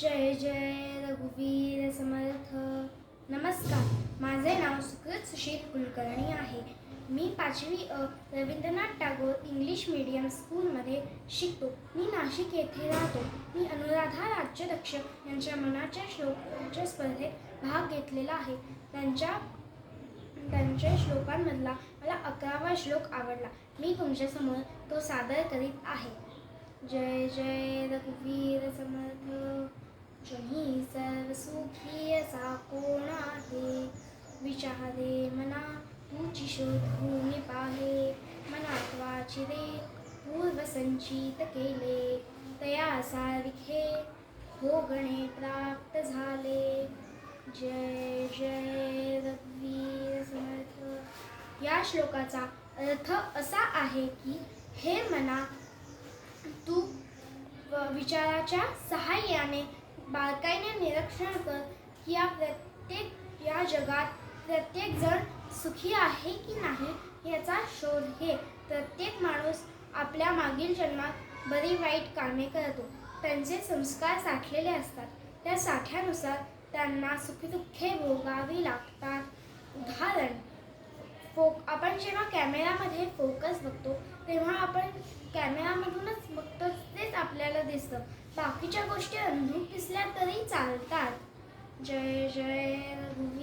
जय जय रघुवीर समर्थ. नमस्कार. माझे नाव सुकृत सुशील कुलकर्णी आहे. मी पाचवी अ रवींद्रनाथ टागोर इंग्लिश मीडियम स्कूलमध्ये शिकतो. मी नाशिक येथे राहतो. मी अनुराधा राज्यदक्ष यांच्या मनाच्या श्लोकांच्या स्पर्धेत भाग घेतलेला आहे. त्यांच्या त्यांच्या श्लोकांमधला मला अकरावा श्लोक आवडला. मी तुमच्यासमोर तो सादर करीत आहे. जय जय रघुवीर समर्थ. जनी सर्व सुखी असा कोण आहे विचारे मना तुझी शोधून पाहे मनात वाचिरे पूर्व संचित केले तया सारखे भोगणे प्राप्त झाले जय जय रघुवीर समर्थ। या श्लोकाचा अर्थ असा आहे की हे मना तू व विचाराच्या सहाय्याने बारकाईने निरीक्षण कर की या प्रत्येक या जगात प्रत्येक जण सुखी आहे की नाही याचा शोध घे. प्रत्येक माणूस आपल्या मागील जन्मात बरी वाईट कामे करतो. त्यांचे संस्कार साठलेले असतात. त्या साठ्यानुसार त्यांना सुखदुःखे भोगावी लागतात. उदाहरण फोक आपण जेव्हा कॅमेरामध्ये फोकस बघतो तेव्हा आपण कॅमेरामधूनच बघतो तेच आपल्याला दिसतं. बाकीच्या गोष्टी अंधूक दिसल्या तरी चालतात. जय जय रघुवीर